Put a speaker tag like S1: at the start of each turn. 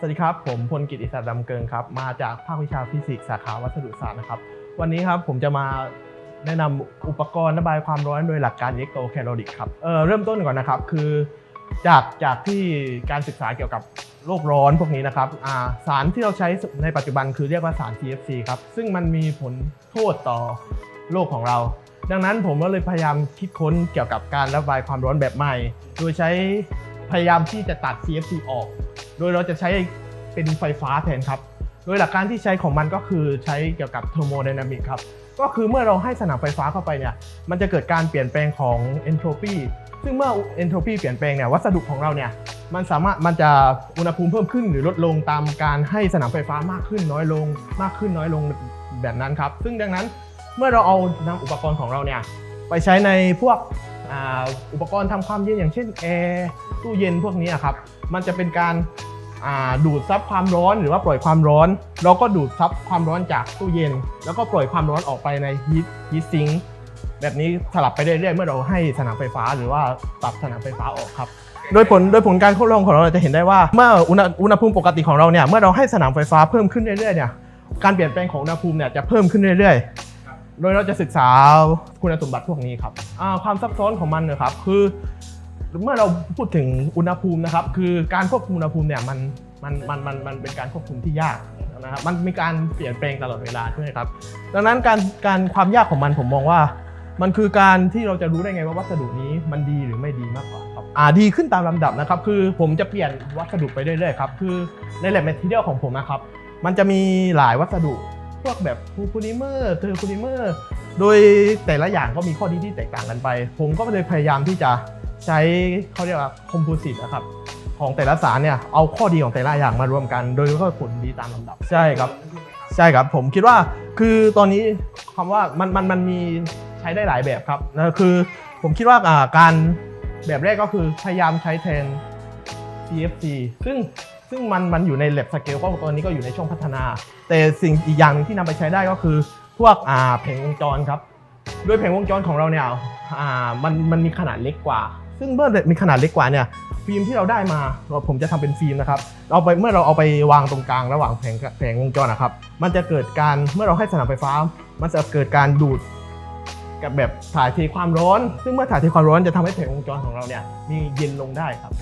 S1: สวัสดีครับ ผมพลกิตอิสระดำเกิงครับ มาจากภาควิชาฟิสิกส์สาขาวัสดุศาสตร์นะครับ วันนี้ครับผมจะมาแนะนำอุปกรณ์ระบายความร้อนโดยหลักการอิเล็กโทรแคลอริกครับเเริ่มต้นก่อนนะครับคือจากจากที่การศึกษาเกี่ยวกับโลกร้อนพวกนี้นะครับาสารที่เราใช้ในปัจจุบันคือเรียกว่าสาร CFC ครับซึ่งมันมีผลโทษต่อโลกของเรา ดังนั้นผมก็เลยพยายามคิดค้นเกี่ยวกับการระบายความร้อนแบบใหม่ โดยใช้ พยายามที่จะตัด CFC ออก โดยเราจะใช้เป็นไฟฟ้าแทนครับ โดยหลักการที่ใช้ของมันก็คือใช้เกี่ยวกับเทอร์โมไดนามิกครับ ก็คือเมื่อเราให้สนามไฟฟ้าเข้าไปเนี่ย มันจะเกิดการเปลี่ยนแปลงของเอนโทรปีซึ่งเมื่อเอนโทรปีเปลี่ยนแปลงเนี่ยวัสดุของเราเนี่ยมันสามารถมันจะอุณหภูมิเพิ่มขึ้นหรือลดลงตามการให้สนามไฟฟ้ามากขึ้นน้อยลงมากขึ้นน้อยลงแบบนั้นครับ ซึ่งดังนั้นเมื่อเราเอานำอุปกรณ์ของเราเนี่ยไปใช้ในพวก อุปกรณ์ทำความเย็นอย่างเช่นแอร์ตู้เย็นพวกนี้ครับมันจะเป็นการดูดซับความร้อนหรือว่าปล่อยความร้อน เราก็ดูดซับความร้อนจากตู้เย็น แล้วก็ปล่อยความร้อนออกไปในฮีทฮีทซิงแบบนี้สลับไปเรื่อยๆเมื่อเราให้สนามไฟฟ้าหรือว่าตัดสนามไฟฟ้าออกครับโดยผลโดยผลการทดลองของเราจะเห็นได้ว่าเมื่ออุณหอุณภูมิปกติของเราเนี่ยเมื่อเราให้สนามไฟฟ้าเพิ่มขึ้นเรื่อยๆเนี่ยการเปลี่ยนแปลงของอุณหภูมิเนี่ยจะเพิ่มขึ้นเรื่อยๆ โดยเราจะศึกษาคุณสมบัติพวกนี้ครับความซับซ้อนของมันนะครับคือเมื่อเราพูดถึงอุณหภูมินะครับ คือการควบคุมอุณหภูมิเนี่ยมันมันมันมันมันเป็นการควบคุมที่ยากนะครับมันมีการเปลี่ยนแปลงตลอดเวลาใช่ไหมครับ ดังนั้นการการความยากของมันผมมองว่า มันคือการที่เราจะรู้ได้ไงว่าวัสดุนี้มันดีหรือไม่ดีมากกว่าครับอ่าดีขึ้นตามลำดับนะครับ คือผมจะเปลี่ยนวัสดุไปเรื่อยๆครับคือในแลบแมทเทียลของผมนะครับ มันจะมีหลายวัสดุ พวกแบบโพลิเมอร์เทอร์โพลิเมอร์โดยแต่ละอย่างก็มีข้อดีที่แตกต่างกันไป ผมก็เลยพยายามที่จะใช้เขาเรียกว่าคอมโพสิตนะครับของแต่ละสารเนี่ยเอาข้อดีของแต่ละอย่างมารวมกัน โดยก็ผลดีตามลำดับใช่ครับ ใช่ครับผมคิดว่าคือตอนนี้คำว่ามันมันมันมีใช้ได้หลายแบบครับนะคือผมคิดว่าอ่าการแบบแรกก็คือพยายามใช้แทน CFC ซึ่ง ซึ่งมันมันอยู่ใน lab scale ก็ตอนนี้ก็อยู่ในช่วงพัฒนา แต่สิ่งอีกอย่างนึงที่นำไปใช้ได้ก็คือพวกอ่าแผงวงจรครับโดยแผงวงจรของเราเนี่ยอ่ามันมันมีขนาดเล็กกว่า ซึ่งเมื่อมีขนาดเล็กกว่าเนี่ยฟิล์มที่เราได้มาเราผมจะทำเป็นฟิล์มนะครับเราไปเมื่อเราเอาไปวางตรงกลางระหว่างแผงแผงวงจรนะครับ มันจะเกิดการเมื่อเราให้สนามไฟฟ้า มันจะเกิดการดูดกับแบบถ่ายเทความร้อน ซึ่งเมื่อถ่ายเทความร้อนจะทำให้แผงวงจรของเราเนี่ยมีเย็นลงได้ครับ